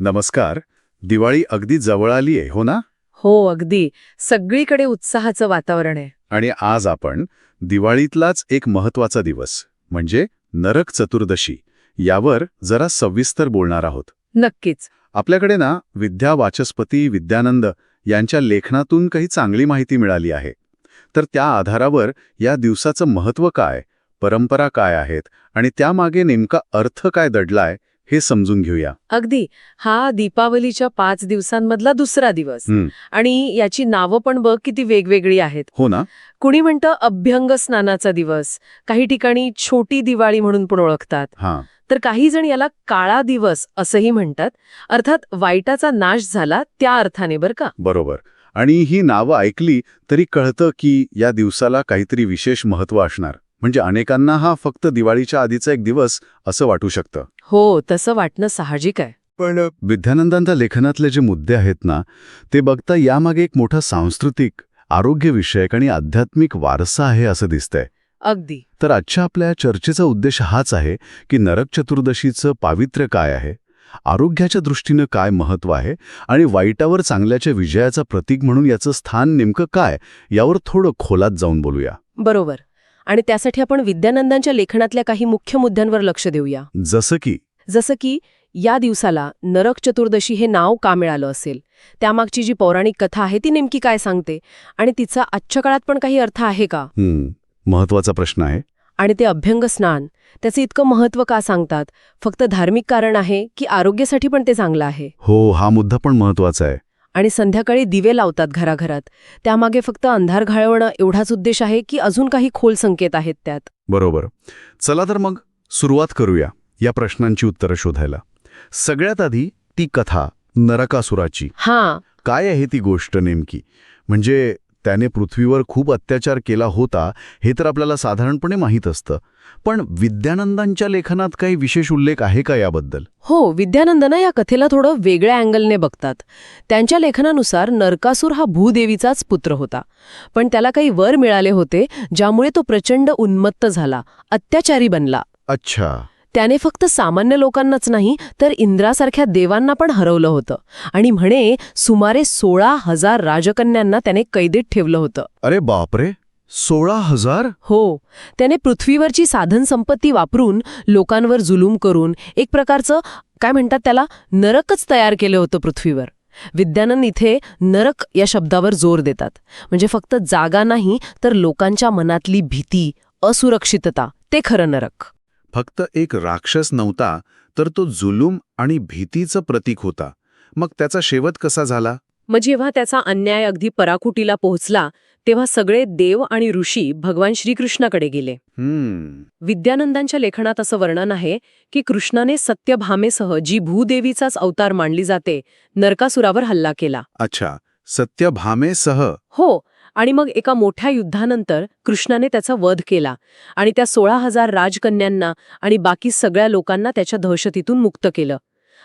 नमस्कार. दिवाळी अगदी जवळ आली आहे हो ना? हो अगदी. सगळीकडे उत्साहाचं वातावरण आहे. आणि आज आपण दिवाळीतलाच एक महत्त्वाचा दिवस म्हणजे नरक चतुर्दशी. यावर जरा सविस्तर बोलणार आहोत. नक्कीच. आपल्याकडे ना विद्या वाचस्पती विद्यानंद यांच्या लेखनातून काही चांगली माहिती मिळाली आहे. तर त्या आधारावर या दिवसाचं महत्त्व काय परंपरा काय आहेत आणि त्यामागे नेमका अर्थ काय दडलाय हे समजून घेऊया. अगदी. हा दीपावलीच्या पाच दिवसांमधला दुसरा दिवस. आणि याची नावं पण बघ किती वेगवेगळी आहेत. हो ना. कुणी म्हणतं अभ्यंग स्नानाचा दिवस. काही ठिकाणी छोटी दिवाळी म्हणून पण ओळखतात. हां. तर काही जण याला काळा दिवस असंही म्हणतात. अर्थात वाईटाचा नाश झाला त्या अर्थाने बरं का. बरोबर. आणि ही नावं ऐकली तरी कळतं की या दिवसाला काहीतरी विशेष महत्त्व असणार. म्हणजे अनेकांना हा फक्त दिवाळीच्या आधीचा एक दिवस असं वाटू शकतं. हो तसं वाटणं साहजिक आहे. पण विद्यानंदांच्या लेखनातले जे मुद्दे आहेत ना ते बघता यामागे एक मोठा सांस्कृतिक आरोग्यविषयक आणि आध्यात्मिक वारसा आहे असं दिसतंय. अगदी. तर आजच्या आपल्या चर्चेचा उद्देश हाच आहे की नरक चतुर्दशीचं पावित्र्य काय आहे? आरोग्याच्या दृष्टीनं काय महत्त्व आहे? आणि वाईटावर चांगल्याच्या विजयाचं प्रतीक म्हणून याचं स्थान नेमकं काय? यावर थोडं खोलात जाऊन बोलूया. बरोबर. आणि त्यासाठी आपण विद्यानंदांच्या लेखनातल्या काही मुख्य मुद्द्यांवर लक्ष देऊया. जसं की जसं की या दिवसाला नरक चतुर्दशी हे नाव का मिळालं असेल? त्यामागची जी पौराणिक कथा आहे ती नेमकी काय सांगते? आणि तिचा आजच्या काळात पण काही अर्थ आहे का? महत्त्वाचा प्रश्न आहे. आणि ते अभ्यंग स्नान त्याचं इतकं महत्त्व का सांगतात? फक्त धार्मिक कारण आहे की आरोग्यासाठी पण ते चांगलं आहे? हो हा मुद्दा पण महत्त्वाचा आहे. आणि संध्याकाळी दिवे लावतात घराघरात. त्यामागे फक्त अंधार घालवणं एवढाच उद्देश आहे की अजून काही खोल संकेत आहेत त्यात. बरोबर. चला तर मग सुरुवात करूया. या प्रश्नांची उत्तरं शोधायला. सगळ्यात आधी ती कथा नरकासुराची. हां. काय आहे ती गोष्ट नेमकी? म्हणजे त्याने पृथ्वीवर खूप अत्याचार केला होता हे तर आपल्याला साधारणपणे माहीत असतं. पण विद्यानंदांच्या लेखनात काही विशेष उल्लेख आहे का याबद्दल? हो विद्यानंदनं या कथेला थोडं वेगळ्या अँगलने बघतात. त्यांच्या लेखनानुसार नरकासूर हा भूदेवीचाच पुत्र होता. पण त्याला काही वर मिळाले होते ज्यामुळे तो प्रचंड उन्मत्त झाला अत्याचारी बनला. अच्छा. त्याने फक्त सामान्य लोकांनाच नाही तर इंद्रासारख्या देवांना पण हरवलं होतं. आणि म्हणे सुमारे सोळा हजार राजकन्यांना त्याने कैदेत ठेवलं होतं. अरे बापरे! सोळा हजार? हो. त्याने पृथ्वीवरची साधन संपत्ती वापरून लोकांवर जुलूम करून एक प्रकारचं काय म्हणतात त्याला नरकच तयार केलं होतं पृथ्वीवर. विद्यानंद इथे नरक या शब्दावर जोर देतात. म्हणजे फक्त जागा नाही तर लोकांच्या मनातली भीती असुरक्षितता ते खरं नरक. फक्त एक राक्षस नव्हता तर तो जुलूम आणि भीतीचं प्रतीक होता. मग त्याचा शेवट कसा झाला? मग जेव्हा त्याचा अन्याय अगदी पराकुटीला पोहोचला तेव्हा सगळे देव आणि ऋषी भगवान श्रीकृष्णाकडे गेले. हम्म. विद्यानंदांच्या लेखनात असं वर्णन आहे की कृष्णाने सत्यभामेसह जी भूदेवीचाच अवतार मानली जाते नरकासुरावर हल्ला केला. अच्छा सत्यभामेसह? हो आणि मग एका मोठ्या युद्धानंतर कृष्णाने त्याचा वध केला आणि त्या सोळा हजार राजकन्यांना आणि बाकी सगळ्या लोकांना त्याच्या दहशतीतून मुक्त केलं.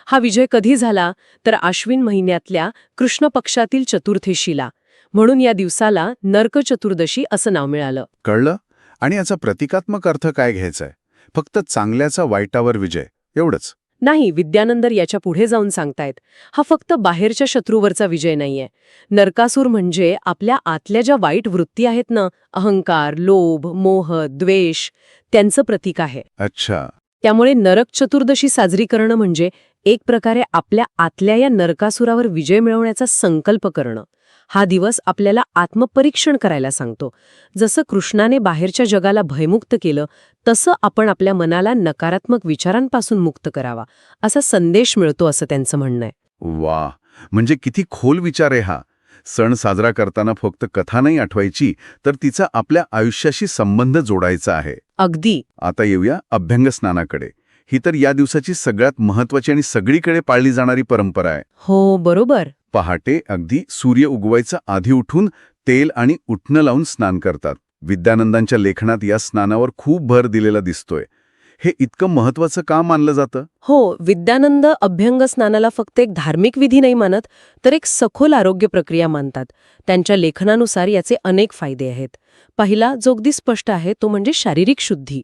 हा विजय कधी झाला? तर आश्विन महिन्यातल्या कृष्ण पक्षातील चतुर्थीशीला. म्हणून या दिवसाला नर्क चतुर्दशी असं नाव मिळालं. कळलं? आणि याचा प्रतिकात्मक अर्थ काय घ्यायचाय? फक्त चांगल्याचा वाईटावर विजय एवढंच. नाही विद्यानंदर याच्यापुढे जाऊन सांगतायत हा फक्त बाहेरच्या शत्रूवरचा विजय नाहीये. नरकासूर म्हणजे आपल्या आतल्या ज्या वाईट वृत्ती आहेत ना अहंकार लोभ मोह द्वेष त्यांचं प्रतीक आहे. अच्छा. त्यामुळे नरक चतुर्दशी साजरी करणं म्हणजे एक प्रकारे आपल्या आतल्या या नरकासुरावर विजय मिळवण्याचा संकल्प करणं. हा दिवस आपल्याला आत्मपरीक्षण करायला सांगतो. जसं कृष्णाने बाहेरच्या जगाला भयमुक्त केलं तसं आपण आपल्या मनाला नकारात्मक विचारांपासून मुक्त करावा असा संदेश मिळतो असं त्यांचं म्हणणं आहे. वा म्हणजे किती खोल विचार आहे हा. सण साजरा करताना फक्त कथा नाही आठवायची तर तिचा आपल्या आयुष्याशी संबंध जोडायचा आहे. अगदी. आता येऊया अभ्यंग स्नानाकडे. ही तर या दिवसाची सगळ्यात महत्वाची आणि सगळीकडे पाळली जाणारी परंपरा आहे. हो बरोबर. पहाटे अगदी सूर्य उगवायचा आधी उठून तेल आणि उठणं लावून स्नान करतात. विद्यानंदांच्या लेखनात या स्नानावर खूप भर दिलेला दिसतोय. हे इतकं महत्वाचं का मानलं जातं? हो विद्यानंद अभ्यंग स्नानाला फक्त एक धार्मिक विधी नाही मानत तर एक सखोल आरोग्य प्रक्रिया मानतात. त्यांच्या लेखनानुसार याचे अनेक फायदे आहेत. पहिला जो अगदी स्पष्ट आहे तो म्हणजे शारीरिक शुद्धी.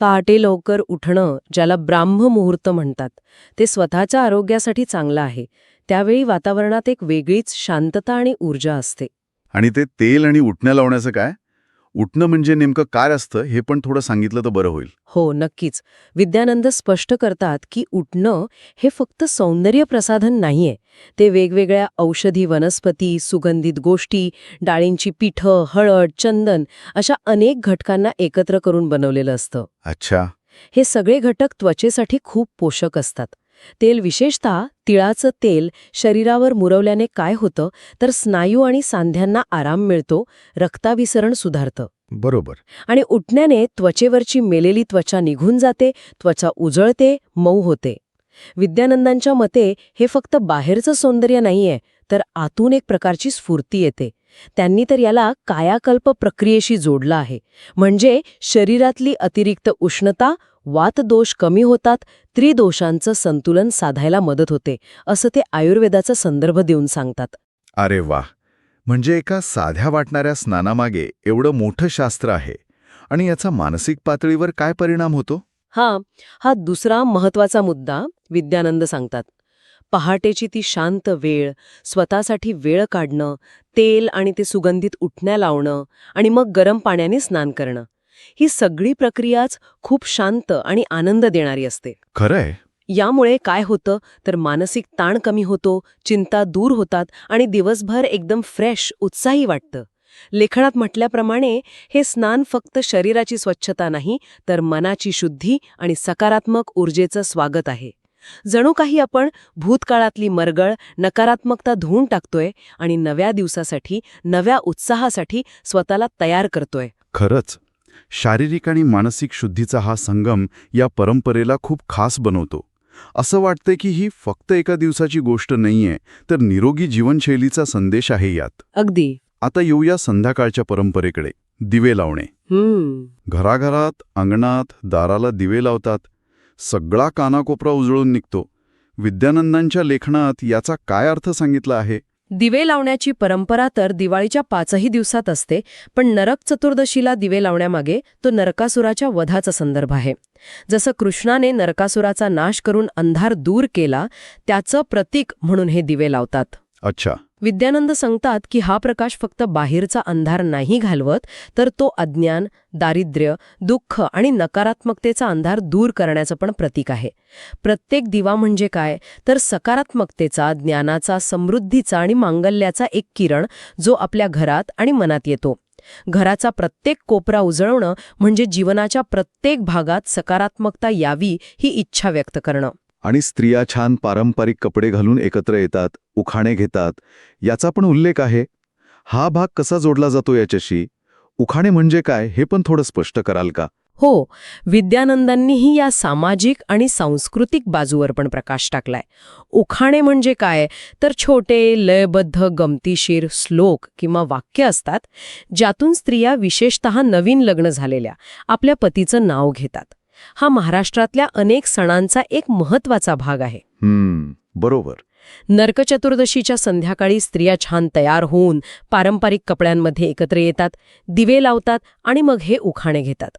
पहाटे लवकर उठणं ज्याला ब्राह्म मुहूर्त म्हणतात ते स्वतःच्या आरोग्यासाठी चांगलं आहे. त्यावेळी वातावरणात एक वेगळीच शांतता आणि ऊर्जा असते. आणि ते तेल आणि उठण्या लावण्याचं काय? उठणं म्हणजे नेमकं काय असतं हे पण थोडं सांगितलं तर बरं होईल. हो नक्कीच. विद्यानंद स्पष्ट करतात की उठणं हे फक्त सौंदर्य प्रसाधन नाहीये. ते वेगवेगळ्या औषधी वनस्पती सुगंधित गोष्टी डाळींची पिठं हळद चंदन अशा अनेक घटकांना एकत्र करून बनवलेलं असतं. अच्छा. हे सगळे घटक त्वचेसाठी खूप पोषक असतात. तेल विशेषतः तिळाचं तेल शरीरावर मुरवल्याने काय होतं तर स्नायू आणि सांध्यांना आराम मिळतो रक्ताभिसरण सुधारतं. बरोबर. आणि उठण्याने त्वचेवरची मेलेली त्वचा निघून जाते त्वचा उजळते मऊ होते. विद्यानंदांच्या मते हे फक्त बाहेरचं सौंदर्य नाहीये तर आतून एक प्रकारची स्फूर्ती येते. त्यांनी तर याला कायाकल्प प्रक्रियेशी जोडलं आहे. म्हणजे शरीरातली अतिरिक्त उष्णता वातदोष कमी होतात त्रिदोषांचं संतुलन साधायला मदत होते असं ते आयुर्वेदाचा संदर्भ देऊन सांगतात. अरे वा म्हणजे एका साध्या वाटणाऱ्या स्नानामागे एवढं मोठं शास्त्र आहे आणि याचा मानसिक पातळीवर काय परिणाम होतो? हा हा दुसरा महत्त्वाचा मुद्दा विद्यानंद सांगतात. पहाटेची ती शांत वेळ स्वतःसाठी वेळ काढणं तेल आणि ते सुगंधित उठण्या लावणं आणि मग गरम पाण्याने स्नान करणं. ही सगळी प्रक्रियाच खूप शांत आणि आनंद देणारी असते. खरंय. यामुळे काय होतं तर मानसिक ताण कमी होतो चिंता दूर होतात आणि दिवसभर एकदम फ्रेश उत्साही वाटतं. लेखनात म्हटल्याप्रमाणे हे स्नान फक्त शरीराची स्वच्छता नाही तर मनाची शुद्धी आणि सकारात्मक ऊर्जेचं स्वागत आहे. जणू काही आपण भूतकाळातली मरगळ नकारात्मकता धुवून टाकतोय आणि नव्या दिवसासाठी नव्या उत्साहासाठी स्वतःला तयार करतोय. खरंच शारीरिक आणि मानसिक शुद्धीचा हा संगम या परंपरेला खूप खास बनवतो. असं वाटतंय की ही फक्त एका दिवसाची गोष्ट नाहीये तर निरोगी जीवनशैलीचा संदेश आहे यात. अगदी. आता येऊया संध्याकाळच्या परंपरेकडे दिवे लावणे. घराघरात अंगणात दाराला दिवे लावतात सगळा कानाकोपरा उजळून निघतो. विद्यानंदांच्या लेखनात याचा काय अर्थ सांगितला आहे? दिवे लावण्याची परंपरा तर दिवाळीच्या पाचही दिवसात असते पण नरक चतुर्दशीला दिवे लावण्यामागे तो नरकासुराच्या वधाचा संदर्भ आहे. जसं कृष्णाने नरकासुराचा नाश करून अंधार दूर केला त्याचं प्रतीक म्हणून हे दिवे लावतात. अच्छा. विद्यानंद सांगतात की हा प्रकाश फक्त बाहेरचा अंधार नाही घालवत तर तो अज्ञान दारिद्र्य दुःख आणि नकारात्मकतेचा अंधार दूर करण्याचं पण प्रतीक आहे. प्रत्येक दिवा म्हणजे काय? तर सकारात्मकतेचा ज्ञानाचा समृद्धीचा आणि मांगल्याचा एक किरण जो आपल्या घरात आणि मनात येतो. घराचा प्रत्येक कोपरा उजळवणं म्हणजे जीवनाच्या प्रत्येक भागात सकारात्मकता यावी ही इच्छा व्यक्त करणं. आणि स्त्रिया छान पारंपरिक कपडे घालून एकत्र येतात उखाणे घेतात. याचा पण उल्लेख आहे. हा भाग कसा जोडला जातो याच्याशी? उखाणे म्हणजे काय हे पण थोडं स्पष्ट कराल का? हो विद्यानंदांनीही या सामाजिक आणि सांस्कृतिक बाजूवर पण प्रकाश टाकलाय. उखाणे म्हणजे काय? तर छोटे लयबद्ध गमतीशीर श्लोक किंवा वाक्य असतात ज्यातून स्त्रिया विशेषतः नवीन लग्न झालेल्या आपल्या पतीचं नाव घेतात. हा महाराष्ट्रातल्या अनेक सणांचा एक महत्त्वाचा भाग आहे. हम्म बरोबर. नरकचतुर्दशीच्या संध्याकाळी स्त्रिया छान तयार होऊन पारंपरिक कपड्यांमध्ये एकत्र येतात दिवे लावतात आणि मग हे उखाणे घेतात.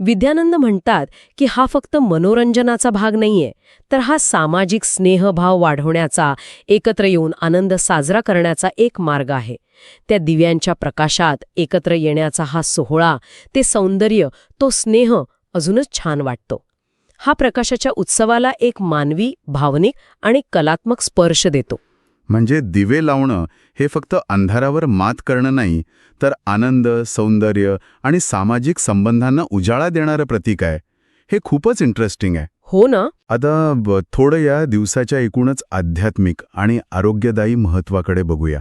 विद्यानंद म्हणतात की हा फक्त मनोरंजनाचा भाग नाहीये तर हा सामाजिक स्नेहभाव वाढवण्याचा एकत्र येऊन आनंद साजरा करण्याचा एक मार्ग आहे. त्या दिव्यांच्या प्रकाशात एकत्र येण्याचा हा सोहळा ते सौंदर्य तो स्नेह अजूनच छान वाटतो. हा प्रकाशाच्या उत्सवाला एक मानवी भावनिक आणि कलात्मक स्पर्श देतो. म्हणजे दिवे लावणं हे फक्त अंधारावर मात करणं नाही तर आनंद सौंदर्य आणि सामाजिक संबंधांना उजाळा देणारं प्रतीक आहे. हे खूपच इंटरेस्टिंग आहे. हो ना? आता थोडं या दिवसाच्या एकूणच आध्यात्मिक आणि आरोग्यदायी महत्वाकडे बघूया.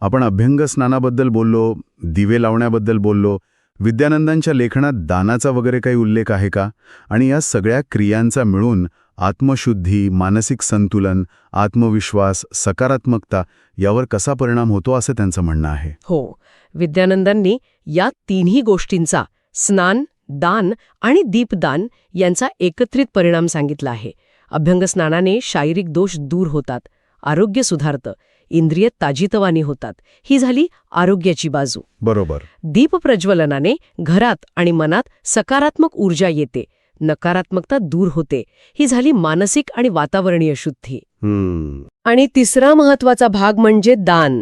आपण अभ्यंग स्नानाबद्दल बोललो दिवे लावण्याबद्दल बोललो विद्यानंदांच्या लेखनात दानाचा वगैरे काही उल्लेख आहे का? आणि या सगळ्या क्रियांचा मिळून आत्मशुद्धी मानसिक संतुलन आत्मविश्वास सकारात्मकता यावर कसा परिणाम होतो असं त्यांचं म्हणणं आहे. हो विद्यानंदांनी या तिन्ही गोष्टींचा स्नान दान आणि दीपदान यांचा एकत्रित परिणाम सांगितला आहे. अभ्यंगस्नानाने शारीरिक दोष दूर होतात आरोग्य सुधारतं इंद्रिय ताजीतवानी होतात. ही झाली आरोग्याची बाजू. बरोबर. दीप प्रज्वलनाने घरात आणि मनात सकारात्मक ऊर्जा येते. नकारात्मकता दूर होते. ही झाली मानसिक आणि वातावरणीय शुद्धी. हम्म. आणि तिसरा महत्त्वाचा भाग म्हणजे दान.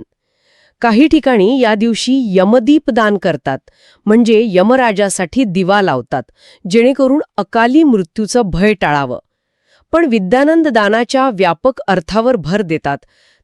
काही ठिकाणी या दिवशी यमदीप दान करतात. म्हणजे यमराजासाठी दिवा लावतात. जेणेकरून अकाली मृत्यूचं भय टाळावं. पण विद्यानंद दानाच्या व्यापक अर्थावर भर देतात.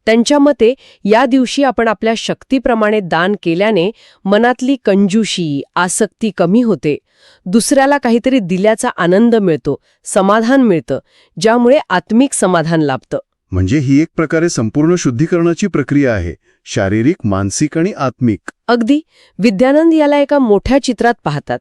त्यांच्या मते या दिवशी आपण आपल्या शक्तीप्रमाणे दान केल्याने मनातली कंजूशी आसक्ती कमी होते. दुसऱ्याला काहीतरी दिल्याचा आनंद मिळतो समाधान मिळतं ज्यामुळे आत्मिक समाधान लाभतं. म्हणजे ही एक प्रकारे संपूर्ण शुद्धीकरणाची प्रक्रिया आहे शारीरिक मानसिक आणि आत्मिक. अगदी. विद्यानंद याला एका मोठ्या चित्रात पाहतात.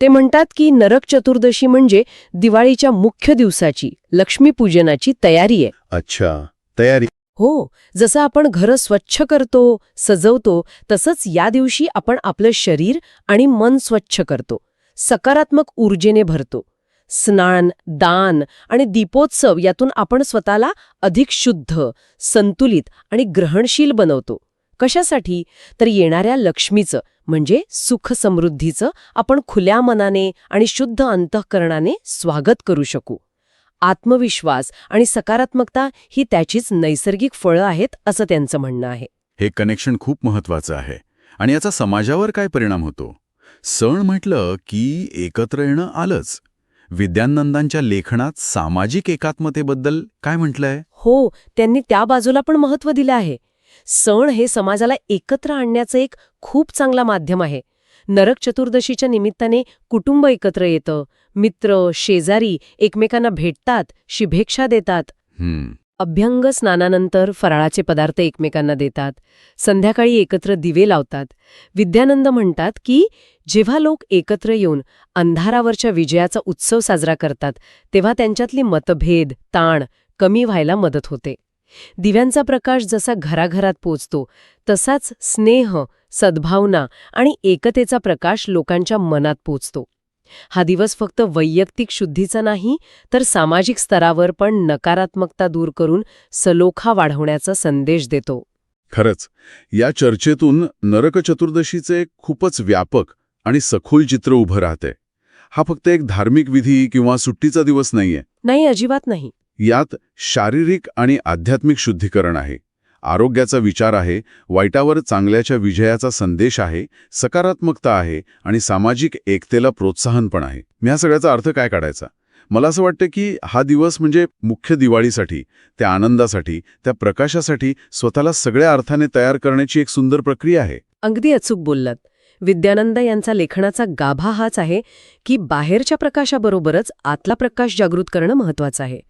ते म्हणतात की नरक चतुर्दशी म्हणजे दिवाळीच्या मुख्य दिवसाची लक्ष्मीपूजनाची तयारी आहे. अच्छा. तयारी. हो जसं आपण घरं स्वच्छ करतो सजवतो तसंच या दिवशी आपण आपलं शरीर आणि मन स्वच्छ करतो. सकारात्मक ऊर्जेने भरतो. स्नान दान आणि दीपोत्सव यातून आपण स्वतःला अधिक शुद्ध संतुलित आणि ग्रहणशील बनवतो. कशासाठी? तर येणाऱ्या लक्ष्मीचं म्हणजे सुख समृद्धीचं आपण खुल्या मनाने आणि शुद्ध अंतःकरणाने स्वागत करू शकू. आत्मविश्वास आणि सकारात्मकता ही त्याचीच नैसर्गिक फळं आहेत असं त्यांचं म्हणणं आहे. हे कनेक्शन खूप महत्वाचं आहे आणि याचा समाजावर काय परिणाम होतो? सण म्हटलं की एकत्र येणं आलंच. विद्यानंदांच्या लेखनात सामाजिक एकात्मतेबद्दल काय म्हटलंय? हो त्यांनी त्या बाजूला पण महत्त्व दिलं आहे. सण हे समाजाला एकत्र आणण्याचं एक खूप चांगला माध्यम आहे. नरक चतुर्दशीच्या निमित्ताने कुटुंब एकत्र येतं मित्र शेजारी एकमेकांना भेटतात शुभेच्छा देतात. अभ्यंग स्नानानंतर फराळाचे पदार्थ एकमेकांना देतात. संध्याकाळी एकत्र दिवे लावतात. विद्यानंद म्हणतात की जेव्हा लोक एकत्र येऊन अंधारावरच्या विजयाचा उत्सव साजरा करतात तेव्हा त्यांच्यातली मतभेद ताण कमी व्हायला मदत होते. दिव्यांचा प्रकाश जसा घराघरात पोचतो तसाच स्नेह सद्भावना आणि एकतेचा प्रकाश लोकांच्या मनात पोचतो. हा दिवस फक्त वैयक्तिक शुद्धीचा नाही तर सामाजिक स्तरावर पण नकारात्मकता दूर करून सलोखा वाढवण्याचा संदेश देतो. खरंच या चर्चेतून नरक चतुर्दशीचे खूपच व्यापक आणि सखोल चित्र उभं राहते. हा फक्त एक धार्मिक विधी किंवा सुट्टीचा दिवस नाहीये. नाही अजिबात नाही. यात शारीरिक आणि आध्यात्मिक शुद्धीकरण आहे. आरोग्याचा विचार आहे वाईटावर चांगल्याच्या विजयाचा संदेश आहे सकारात्मकता आहे आणि सामाजिक एकतेला प्रोत्साहन पण आहे. मी ह्या सगळ्याचा अर्थ काय काढायचा? मला असं वाटतं की हा दिवस म्हणजे मुख्य दिवाळीसाठी त्या आनंदासाठी त्या प्रकाशासाठी स्वतःला सगळ्या अर्थाने तयार करण्याची एक सुंदर प्रक्रिया आहे. अगदी अचूक बोललात. विद्यानंद यांचा लेखनाचा गाभा हाच आहे की बाहेरच्या प्रकाशाबरोबरच आतला प्रकाश जागृत करणं महत्वाचं आहे.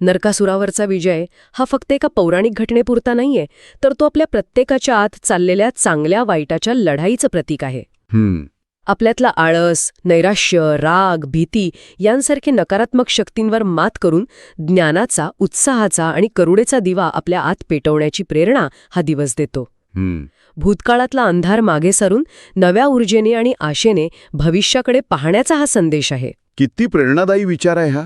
नरकासुरावरचा विजय हा फक्त एका पौराणिक घटनेपुरता नाहीये तर तो आपल्या प्रत्येकाच्या आत चाललेल्या चांगल्या वाईटाच्या लढाईचं प्रतीक आहे. हम्म. आपल्यातला आळस नैराश्य राग भीती यांसारखे नकारात्मक शक्तींवर मात करून ज्ञानाचा उत्साहाचा आणि करुणेचा दिवा आपल्या आत पेटवण्याची प्रेरणा हा दिवस देतो. भूतकाळातला अंधार मागे सारून नव्या ऊर्जेने आणि आशेने भविष्याकडे पाहण्याचा हा संदेश आहे. किती प्रेरणादायी विचार आहे हा.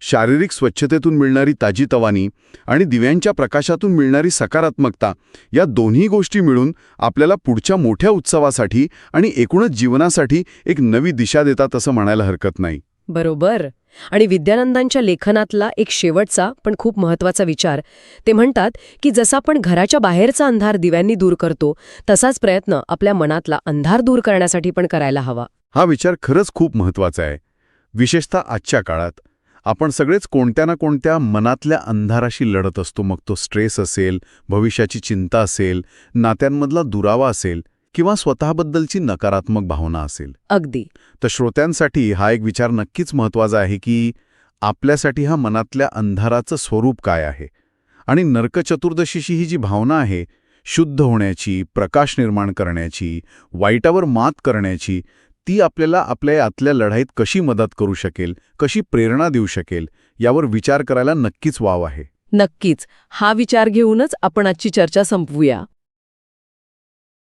शारीरिक स्वच्छतेतून मिळणारी ताजीतवानी आणि दिव्यांच्या प्रकाशातून मिळणारी सकारात्मकता या दोन्ही गोष्टी मिळून आपल्याला पुढच्या मोठ्या उत्सवासाठी आणि एकूणच जीवनासाठी एक नवी दिशा देतात असं म्हणायला हरकत नाही. बरोबर. आणि विद्यानंदांच्या लेखनातला एक शेवटचा पण खूप महत्त्वाचा विचार. ते म्हणतात की जसा आपण घराच्या बाहेरचा अंधार दिव्यांनी दूर करतो तसाच प्रयत्न आपल्या मनातला अंधार दूर करण्यासाठी पण करायला हवा. हा विचार खरंच खूप महत्त्वाचा आहे. विशेषतः आजच्या काळात. आपण सगळेच कोणत्या ना कोणत्या मनातल्या अंधाराशी लढत असतो. मग तो स्ट्रेस असेल भविष्याची चिंता असेल नात्यांमधला दुरावा असेल किंवा स्वतःबद्दलची नकारात्मक भावना असेल. अगदी. तर श्रोत्यांसाठी हा एक विचार नक्कीच महत्त्वाचा आहे की आपल्यासाठी हा मनातल्या अंधाराचं स्वरूप काय आहे. आणि नरक चतुर्दशीची ही जी भावना आहे शुद्ध होण्याची प्रकाश निर्माण करण्याची वाईटावर मात करण्याची ती आपल्याला आपल्या आतल्या लढाईत कशी मदत करू शकेल कशी प्रेरणा देऊ शकेल यावर विचार करायला नक्कीच वाव आहे. नक्कीच. हा विचार घेऊनच आपण आजची चर्चा संपवूया.